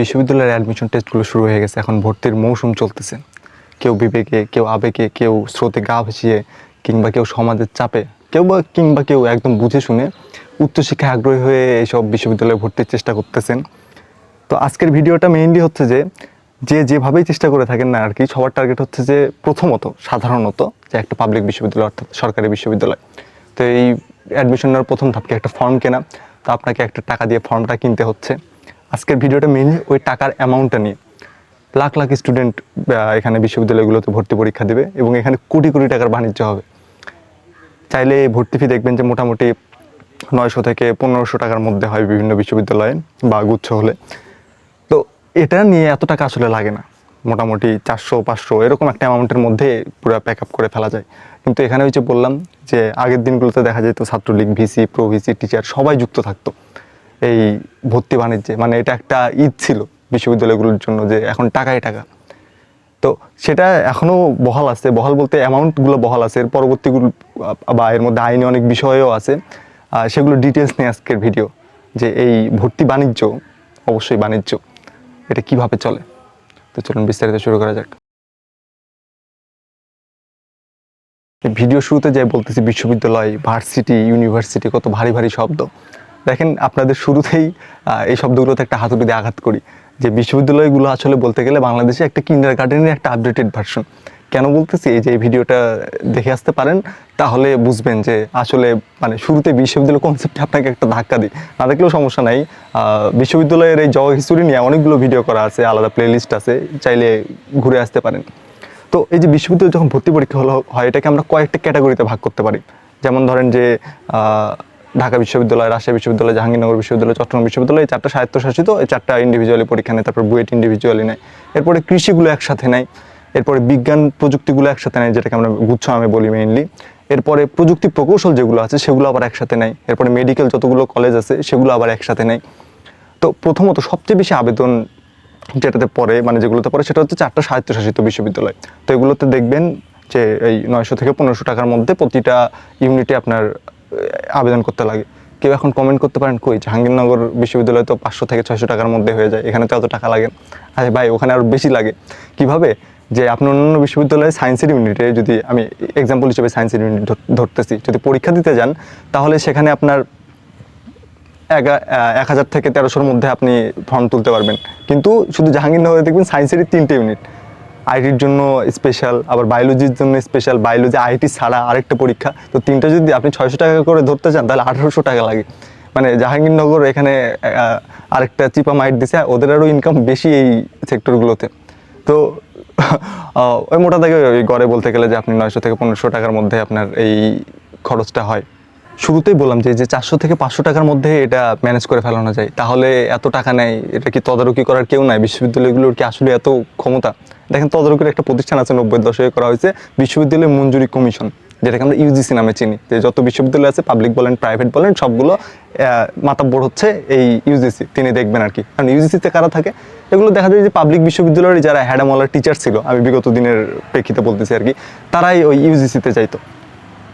বিশ্ববিদ্যালয়ের অ্যাডমিশন টেস্টগুলো শুরু হয়ে গেছে, এখন ভর্তির মৌসুম চলতেছে। কেউ বিবেকে, কেউ আবেগে, কেউ স্রোতে গা ভাসিয়ে কিংবা কেউ সমাজের চাপে, কেউ বা কিংবা কেউ একদম বুঝে শুনে উচ্চশিক্ষায় আগ্রহী হয়ে এইসব বিশ্ববিদ্যালয়ে ভর্তির চেষ্টা করতেছেন। তো আজকের ভিডিওটা মেইনলি হচ্ছে যে যে যেভাবেই চেষ্টা করে থাকেন না আর কি সবার টার্গেট হচ্ছে যে প্রথমত, সাধারণত যে একটা পাবলিক বিশ্ববিদ্যালয় অর্থাৎ সরকারি বিশ্ববিদ্যালয়। তো এই অ্যাডমিশন নেওয়ার প্রথম ধাপকে একটা ফর্ম কেনা, তো আপনাকে একটা টাকা দিয়ে ফর্মটা কিনতে হচ্ছে। আজকের ভিডিওটা মেইনলি ওই টাকার অ্যামাউন্টটা নিয়ে। লাখ লাখ স্টুডেন্ট এখানে বিশ্ববিদ্যালয়গুলোতে ভর্তি পরীক্ষা দেবে এবং এখানে কোটি কোটি টাকার বাণিজ্য হবে। চাইলে ভর্তি ফি দেখবেন যে মোটামুটি নয়শো থেকে পনেরোশো টাকার মধ্যে হয় বিভিন্ন বিশ্ববিদ্যালয়ে বা গুচ্ছ হলে। তো এটা নিয়ে এত টাকা আসলে লাগে না। মোটামুটি চারশো, পাঁচশো এরকম একটা অ্যামাউন্টের মধ্যে পুরো প্যাক আপ করে ফেলা যায়। কিন্তু এখানে ওই যে বললাম যে আগের দিনগুলোতে দেখা যেত Chhatra League, VC, pro, VC, teacher সবাই যুক্ত থাকতো। এই ভর্তি বাণিজ্যে মানে এটা একটা ঈদ ছিল বিশ্ববিদ্যালয়গুলোর জন্য যে এখন টাকাই টাকা। তো সেটা এখনও বহাল আছে। বহাল বলতে অ্যামাউন্টগুলো বহাল আছে। এর পরবর্তীগুলো, বা এর মধ্যে আইনি অনেক বিষয়ও আছে। সেগুলো ডিটেলস নিয়ে আজকের ভিডিও যে এই ভর্তি বাণিজ্য, অবশ্যই বাণিজ্য, এটা কীভাবে চলে? তো চলুন বিস্তারিত শুরু করা যাক। ভিডিও শুরুতে যাই বলতেছি, বিশ্ববিদ্যালয়, ভার্সিটি ইউনিভার্সিটি কত ভারী ভারী শব্দ। দেখেন, আপনাদের শুরুতেই এই শব্দগুলোতে একটা হাতুড়ি দিয়ে আঘাত করি। যে বিশ্ববিদ্যালয়গুলো আসলে বলতে গেলে বাংলাদেশে একটা কিন্ডার গার্ডেনের একটা আপডেটেড ভার্সন কেন বলতেছি? এই যে এই ভিডিওটা দেখে আসতে পারেন, তাহলে বুঝবেন যে আসলে মানে শুরুতে বিশ্ববিদ্যালয় কনসেপ্টে আপনাকে একটা ধাক্কা দিই। না দেখলেও সমস্যা নাই। বিশ্ববিদ্যালয়ের এই জগ হিস্টোরি নিয়ে অনেকগুলো ভিডিও করা আছে, আলাদা প্লেলিস্ট আছে, চাইলে ঘুরে আসতে পারেন। তো এই যে বিশ্ববিদ্যালয় যখন ভর্তি পরীক্ষা হলো, হয় এটাকে আমরা কয়েকটা ক্যাটাগরিতে ভাগ করতে পারি। যেমন ধরেন যে ঢাকা বিশ্ববিদ্যালয়, রাজশাহী বিশ্ববিদ্যালয়, জাহাঙ্গীরনগর বিশ্ববিদ্যালয়, চট্টগ্রাম বিশ্ববিদ্যালয়, এই চারটা স্বায়ত্তশাসিত এই চারটা ইন্ডিভিজুয়ালি পরীক্ষা নেয়, তারপর বুয়েট ইন্ডিভিজুয়ালি নেয়। এরপরে কৃষিগুলো একসাথে নেয়, এরপরে বিজ্ঞান প্রযুক্তিগুলো একসাথে নেয়, যেটাকে আমরা গুচ্ছ আমি বলি মেইনলি এরপরে প্রযুক্তি প্রকৌশল যেগুলো আছে, সেগুলো আবার একসাথে নেয়। এরপরে মেডিকেল যতগুলো কলেজ আছে, সেগুলো আবার একসাথে নেয়। তো প্রথমত সবচেয়ে বেশি আবেদন যেটাতে পড়ে মানে যেগুলোতে পড়ে, সেটা হচ্ছে চারটা স্বায়ত্তশাসিত বিশ্ববিদ্যালয়। তো এগুলোতে দেখবেন যে এই নয়শো থেকে পনেরোশো টাকার মধ্যে প্রতিটা ইউনিটে আপনার আবেদন করতে লাগে। কেউ এখন কমেন্ট করতে পারেন, কই জাহাঙ্গীরনগর বিশ্ববিদ্যালয় তো পাঁচশো থেকে ছয়শো টাকার মধ্যে হয়ে যায়, এখানে তো এত টাকা লাগে। আরে ভাই, ওখানে আরও বেশি লাগে। কীভাবে? যে আপনি অন্যান্য বিশ্ববিদ্যালয়ে সায়েন্সের ইউনিটে যদি আমি এক্সাম্পল হিসেবে সায়েন্সের ইউনিট ধরতেছি, যদি পরীক্ষা দিতে যান, তাহলে সেখানে আপনার এক হাজার থেকে তেরোশোর মধ্যে আপনি ফর্ম তুলতে পারবেন। কিন্তু শুধু জাহাঙ্গীরনগরে দেখবেন সায়েন্সেরই তিনটে ইউনিট আইটির জন্য স্পেশাল আবার বায়োলজির জন্য স্পেশাল বায়োলজি আইটি ছাড়া আরেকটা পরীক্ষা। তো তিনটা যদি আপনি ছয়শো টাকা করে ধরতে চান, তাহলে আঠারোশো টাকা লাগে। মানে জাহাঙ্গীরনগর এখানে আরেকটা চিপা মাইট দিছে, ওদের আরও ইনকাম বেশি এই সেক্টরগুলোতে তো ওই মোটা থেকে ওই গড়ে বলতে গেলে যে আপনি নয়শো থেকে পনেরোশো টাকার মধ্যে আপনার এই খরচটা হয়। শুরুতেই বললাম যে যে চারশো থেকে পাঁচশো টাকার মধ্যে এটা ম্যানেজ করে ফেলানো যায়। তাহলে এত টাকা নেয় এটা কি তদারকি করার কেউ নাই? বিশ্ববিদ্যালয়গুলোর কি আসলে এত ক্ষমতা? দেখেন তদারকির একটা প্রতিষ্ঠান আছে, নব্বই দশকে করা হয়েছে, বিশ্ববিদ্যালয় মঞ্জুরি কমিশন, যেটাকে আমরা ইউজিসি নামে চিনি। যে যত বিশ্ববিদ্যালয় আছে, পাবলিক বলেন, প্রাইভেট বলেন, সবগুলো মাতাব্বর হচ্ছে এই ইউজিসি, তিনি দেখবেন আর কি। কারণ ইউজিসিতে কারা থাকে? এগুলো দেখা যায় যে পাবলিক বিশ্ববিদ্যালয়ের যারা হ্যাডামলার টিচার ছিল, আমি বিগত দিনের প্রেক্ষিতে বলতেছি আর কি, তারাই ওই ইউজিসিতে যাইতো।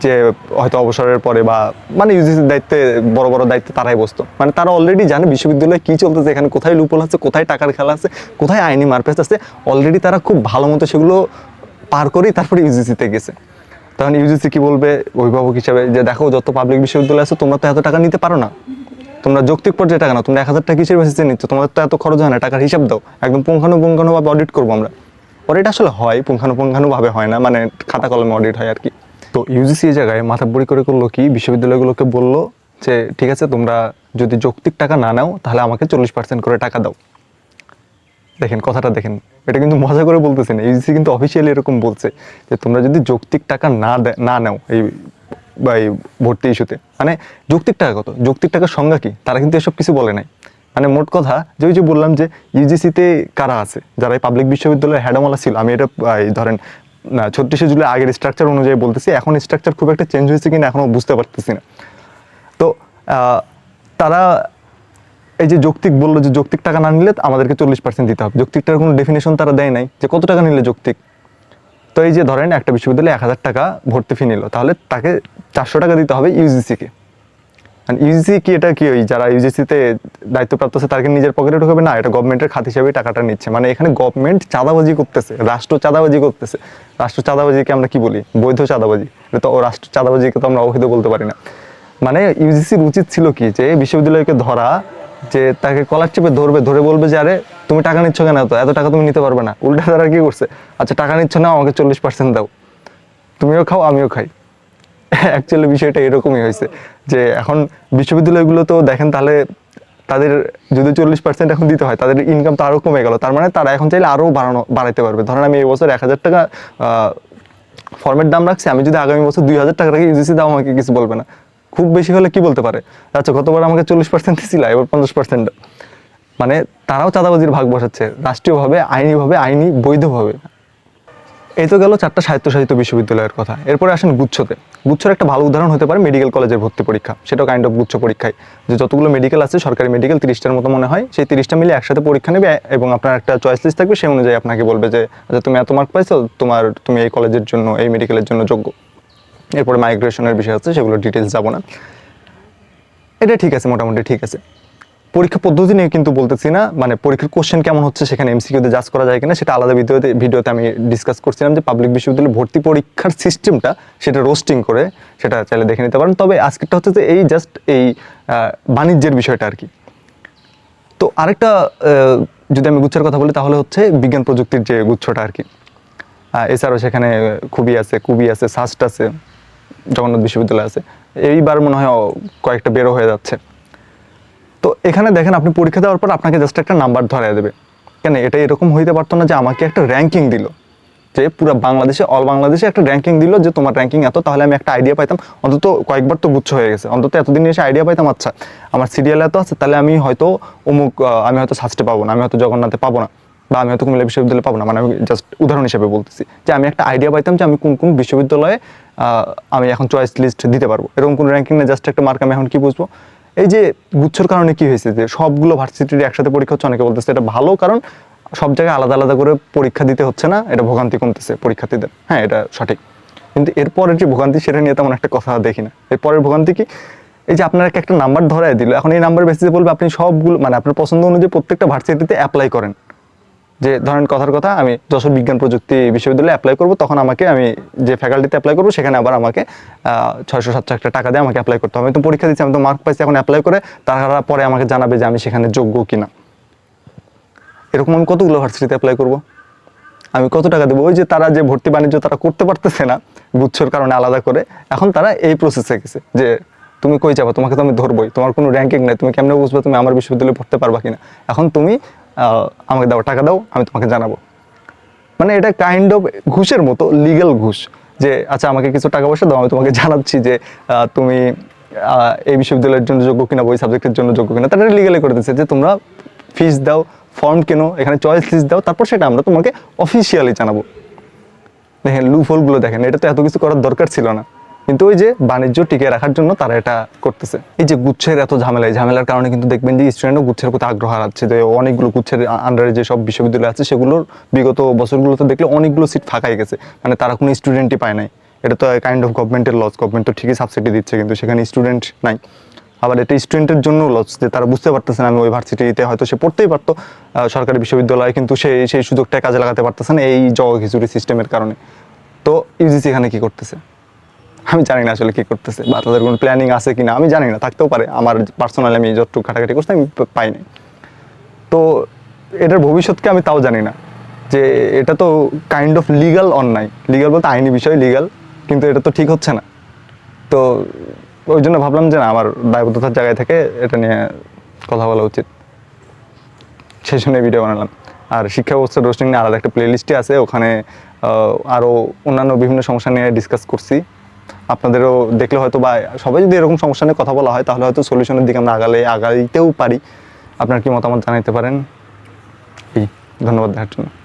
যে হয়তো অবসরের পরে বা মানে ইউজিসির দায়িত্বে, বড় বড় দায়িত্বে তারাই বসতো মানে তারা অলরেডি জানে বিশ্ববিদ্যালয়ে কী চলতেছে, এখানে কোথায় লুপল আছে, কোথায় টাকার খেলা আছে, কোথায় আইনি মারপেস আছে। অলরেডি তারা খুব ভালো মতো সেগুলো পার করেই তারপরে ইউজিসিতে গেছে। তখন ইউজিসি কি বলবে? অভিভাবক হিসাবে যে, দেখো, যত পাবলিক বিশ্ববিদ্যালয় আছে, তোমরা তো এত টাকা নিতে পারো না। তোমরা যৌক্তিক পর্যায়ে টাকা না তোমরা এক হাজার টাকা কিসের বেসিসে নিচ্ছ? তোমাদের তো এত খরচ হয় না, টাকার হিসাব দাও। একদম পুঙ্খানুপুঙ্খানুভাবে অডিট করব আমরা। অডিট আসলে হয়, পুঙ্খানুপুঙ্খানুভাবে হয় না। মানে খাতা কলমে অডিট হয় আর কি। তো ইউজিসি এই জায়গায় মাথা বড়ি করে করল কি? বিশ্ববিদ্যালয়গুলোকে বলল যে, ঠিক আছে, তোমরা যদি যৌক্তিক টাকা না নাও, তাহলে আমাকে চল্লিশ পার্সেন্ট করে টাকা দাও। দেখেন, কথাটা দেখেন, এটা কিন্তু মজা করে বলতেছে না ইউজিসি কিন্তু অফিসিয়ালি এরকম বলছে যে, তোমরা যদি যৌক্তিক টাকা না না নাও এই, বা এই ভর্তি ইস্যুতে মানে যৌক্তিক টাকা কত? যৌক্তিক টাকার সংজ্ঞা কি? তারা কিন্তু এসব কিছু বলে নাই। মানে মোট কথা, যে ওই যে বললাম যে ইউজিসিতে কারা আছে? যারা এই পাবলিক বিশ্ববিদ্যালয়ের হ্যাডামালা ছিল, আমি এটা ধরেন না, ছত্রিশে জুলাই আগের স্ট্রাকচার অনুযায়ী বলতেছি। এখন স্ট্রাকচার খুব একটা চেঞ্জ হয়েছে কিনা এখনও বুঝতে পারতেছি না। তো তারা এই যে যৌক্তিক বলল যে যৌক্তিক টাকা না নিলে আমাদেরকে চল্লিশ পার্সেন্ট দিতে হবে। যৌক্তিক টাকার কোনো ডেফিনেশন তারা দেয় নাই যে কত টাকা নিলে যৌক্তিক। তো এই যে ধরেন একটা বিশ্ববিদ্যালয়ে এক হাজার টাকা ভর্তি ফি নিল, তাহলে তাকে চারশো টাকা দিতে হবে ইউজিসিকে ইউজিসি কি এটা কি ওই যারা ইউজিসিতে দায়িত্বপ্রাপ্ত আছে, তাদেরকে নিজের পকেটে ঢুকবে? না, এটা গভর্নমেন্টের খাত হিসেবে টাকাটা নিচ্ছে। মানে এখানে গভর্নমেন্ট চাঁদাবাজি করতেছে, রাষ্ট্র চাঁদাবাজি করতেছে। রাষ্ট্র চাঁদাবাজিকে আমরা কি বলি? বৈধ চাঁদাবাজি। এটা তো রাষ্ট্র চাঁদাবাজিকে তো আমরা অবৈধ বলতে পারি না। মানে ইউজিসির উচিত ছিল কি যে বিশ্ববিদ্যালয়কে ধরা, যে তাকে কলার চেপে ধরবে, ধরে বলবে যে, আরে, তুমি টাকা নিচ্ছ কেন এত? এত টাকা তুমি নিতে পারবে না। উল্টা তারা কি করছে? আচ্ছা টাকা নিচ্ছ না, আমাকে চল্লিশ পার্সেন্ট দাও। তুমিও খাও, আমিও খাই। অ্যাকচুয়ালি বিষয়টা এরকমই হয়েছে যে এখন বিশ্ববিদ্যালয়গুলো তো দেখেন তাহলে তাদের যদি চল্লিশ পার্সেন্ট এখন দিতে হয়, তাদের ইনকাম তো আরও কমে গেল। তার মানে তারা এখন চাইলে আরও বাড়ানো, বাড়াইতে পারবে। ধরেন আমি এই বছর এক হাজার টাকা ফর্মের দাম রাখছি, আমি যদি আগামী বছর দুই হাজার টাকা রাখি ইউজিসি দাম আমাকে কিছু বলবে না। খুব বেশি হলে কি বলতে পারে? আচ্ছা গতবার আমাকে চল্লিশ পার্সেন্ট দিয়েছিল এবার পঞ্চাশ পার্সেন্ট মানে তারাও চাঁদাবাজির ভাগ বসাচ্ছে, রাষ্ট্রীয়ভাবে, আইনিভাবে, আইনি, বৈধভাবে। এই তো গেল চারটা সাহিত্য সাহিত্য বিশ্ববিদ্যালয়ের কথা। এরপরে আসেন গুচ্ছতে। গুচ্ছর একটা ভালো উদাহরণ হতে পারে মেডিকেল কলেজের ভর্তি পরীক্ষা। সেটাও কাইন্ড অফ গুচ্ছ পরীক্ষায়। যে যতগুলো মেডিকেল আছে, সরকারি মেডিকেল তিরিশটার মতো মনে হয়, সেই তিরিশটা মিলে একসাথে পরীক্ষা নেবে এবং আপনার একটা চয়েস লিস্ট থাকবে, সেই অনুযায়ী আপনাকে বলবে যে আচ্ছা তুমি এত মার্ক পাইছো, তোমার, তুমি এই কলেজের জন্য, এই মেডিকেলের জন্য যোগ্য। এরপরে মাইগ্রেশনের বিষয় আছে সেগুলো ডিটেলস যাব না। এটা ঠিক আছে, মোটামুটি ঠিক আছে। পরীক্ষা পদ্ধতি নিয়ে কিন্তু বলতেছি না। মানে পরীক্ষার কোশ্চেন কেমন হচ্ছে সেখানে এমসিকিউতে জাজ করা যায় কিনা সেটা আলাদা ভিডিওতে ভিডিওতে আমি ডিসকাস করছিলাম যে পাবলিক বিশ্ববিদ্যালয়ে ভর্তি পরীক্ষার সিস্টেমটা সেটা রোস্টিং করে সেটা চাইলে দেখে নিতে পারেন। তবে আজকেরটা হচ্ছে যে এই জাস্ট এই বাণিজ্যের বিষয়টা আর কি। তো আরেকটা যদি আমি গুচ্ছের কথা বলি তাহলে হচ্ছে বিজ্ঞান প্রযুক্তির যে গুচ্ছটা আর কি। এছাড়াও সেখানে খুবই আছে কুবি আছে সাস্ট আছে, জগন্নাথ বিশ্ববিদ্যালয় আছে। এইবার মনে হয় কয়েকটা বেরো হয়ে যাচ্ছে। তো এখানে দেখেন আপনি পরীক্ষা দেওয়ার পর আপনাকে জাস্ট একটা নাম্বার ধরায় দেবে। কেন? এটা এরকম হইতে পারতো না যে আমাকে একটা র্যাঙ্কিং দিল। যে পুরো বাংলাদেশে অল বাংলাদেশে একটা র্যাঙ্কিং দিল যে তোমার র্যাঙ্কিং এত, তাহলে আমি একটা আইডিয়া পাইতাম। অন্তত কয়েকবার তো গুচ্ছ হয়ে গেছে। অন্তত এতদিন এসে আইডিয়া পাইতাম আচ্ছা আমার সিরিয়াল এত আছে, তাহলে আমি হয়তো অমুক আমি হয়তো সাস্টে পাবো না, আমি হয়তো জগন্নাথে পাবো না, বা আমি হয়তো কুমিল্লা বিশ্ববিদ্যালয়ে পাবো না। মানে আমি জাস্ট উদাহরণ হিসেবে বলতেছি যে আমি একটা আইডিয়া পাইতাম যে আমি কোন কোন বিশ্ববিদ্যালয়ে আমি এখন চয়েস লিস্ট দিতে পারব। এরকম কোনো র্যাঙ্কিং না জাস্ট একটা মার্ক আমি এখন কি বুঝব? এই যে গুচ্ছর কারণে কি হয়েছে যে সবগুলো ভার্সিটির একসাথে পরীক্ষা হচ্ছে, অনেকে বলতেছে এটা ভালো কারণ সব জায়গায় আলাদা আলাদা করে পরীক্ষা দিতে হচ্ছে না, এটা ভোগান্তি কমতেছে পরীক্ষার্থীদের। হ্যাঁ এটা সঠিক। কিন্তু এরপরের যে ভোগান্তি, সেটা নিয়ে তেমন একটা কথা দেখি না। এরপরের ভোগান্তি কি? এই যে আপনার একটা নাম্বার ধরাই দিল, এখন এই নাম্বার বেসিসে বলবে আপনি সবগুলো মানে আপনার পছন্দ অনুযায়ী প্রত্যেকটা ভার্সিটিতে অ্যাপ্লাই করেন। যে ধরেন কথার কথা, আমি যশোর বিজ্ঞান প্রযুক্তি বিশ্ববিদ্যালয়ে অ্যাপ্লাই করব, তখন আমাকে আমি যে ফ্যাকাল্টিতে অ্যাপ্লাই করব, সেখানে আবার আমাকে ছয়শো সাতশো একটা টাকা দিয়ে আমাকে অ্যাপ্লাই করতে হবে। আমি তো পরীক্ষা দিচ্ছি, আমি তো মার্ক পাইছি, এখন অ্যাপ্লাই করে তারা পরে আমাকে জানাবে যে আমি সেখানে যোগ্য কিনা। এরকম আমি কতগুলো ভার্সিটিতে অ্যাপ্লাই করব? আমি কত টাকা দেবো? ওই যে তারা যে ভর্তি বাণিজ্য তারা করতে পারতেছে না গুচ্ছর কারণে আলাদা করে, এখন তারা এই প্রসেসে গেছে যে তুমি কই যাব? তোমাকে তো আমি ধরবই, তোমার কোনো র্যাঙ্কিং নাই, তুমি কেমনে বুঝবে তুমি আমার বিশ্ববিদ্যালয়ে পড়তে পারবা কিনা? এখন তুমি আমাকে দাও, টাকা দাও, আমি তোমাকে জানাব। মানে এটা কাইন্ড অফ ঘুষের মতো লিগ্যাল ঘুষ, যে আচ্ছা আমাকে কিছু টাকা পয়সা দাও, আমি তোমাকে জানাচ্ছি যে তুমি এই বিশ্ববিদ্যালয়ের জন্য যোগ্য কিনা ওই সাবজেক্টের জন্য যোগ্য কিনা। তারা লিগালি করে দিচ্ছে যে, তোমরা ফিস দাও ফর্ম কেনো, এখানে চয়েস লিস্ট দাও, তারপর সেটা আমরা তোমাকে অফিসিয়ালি জানাব। দেখেন লুফলগুলো দেখেন এটা তো এত কিছু করার দরকার ছিল না। কিন্তু ওই যে বাণিজ্য টিকে রাখার জন্য তারা এটা করতেছে। এই যে গুচ্ছের এত ঝামেলা, এই ঝামেলার কারণে কিন্তু দেখবেন যে স্টুডেন্টও গুচ্ছের প্রতি আগ্রহ হারাচ্ছে। যে অনেকগুলো গুচ্ছের আন্ডারে যে সব বিশ্ববিদ্যালয় আছে, সেগুলোর বিগত বছরগুলোতে দেখলে অনেকগুলো সিট ফাঁকাই গেছে। মানে তারা কোনো স্টুডেন্টই পায় নাই। এটা তো কাইন্ড অফ গভর্নমেন্টের লস গভর্নমেন্ট তো ঠিকই সাবসিডি দিচ্ছে, কিন্তু সেখানে স্টুডেন্ট নাই। আবার এটা স্টুডেন্টের জন্য লস যে তারা বুঝতে পারতেছে না, আমি ওই ভার্সিটিতে হয়তো সে পড়তেই পারতো। সরকারি বিশ্ববিদ্যালয়ে কিন্তু সেই সেই সুযোগটা কাজে লাগাতে পারতেছে না এই জগ খিচুড়ি সিস্টেমের কারণে। তো ইউজিসি এখানে কি করতেছে? আমি জানি না আসলে কি করতেছে, বা তাদের কোনো প্ল্যানিং আছে কিনা, আমি জানি না, থাকতেও পারে। আমার পার্সোনালি আমি যতটুকু ঘাটাঘাটি করছি, আমি প- পাই নাই। তো এটার ভবিষ্যৎকে আমি তাও জানি না, যে এটা তো কাইন্ড অফ লিগাল অন্যায় লিগাল বলতে আইনি বিষয় লিগাল কিন্তু এটা তো ঠিক হচ্ছে না। তো ওই জন্য ভাবলাম যে না, আমার দায়বদ্ধতার জায়গায় থেকে এটা নিয়ে কথা বলা উচিত। সেই জন্য ভিডিও বানালাম। আর শিক্ষা ব্যবস্থার রোস্টিং নিয়ে আলাদা একটা প্লেলিস্টে আছে, ওখানে আরও অন্যান্য বিভিন্ন সমস্যা নিয়ে ডিসকাস করছি। আপনাদেরও দেখলে হয়তো বা সবাই যদি এরকম সমস্যা নিয়ে কথা বলা হয়, তাহলে হয়তো সলিউশনের দিকে আমরা আগালে, আগাইতেও পারি। আপনার কি মতামত জানাইতে পারেন? এই, ধন্যবাদ দেখার জন্য।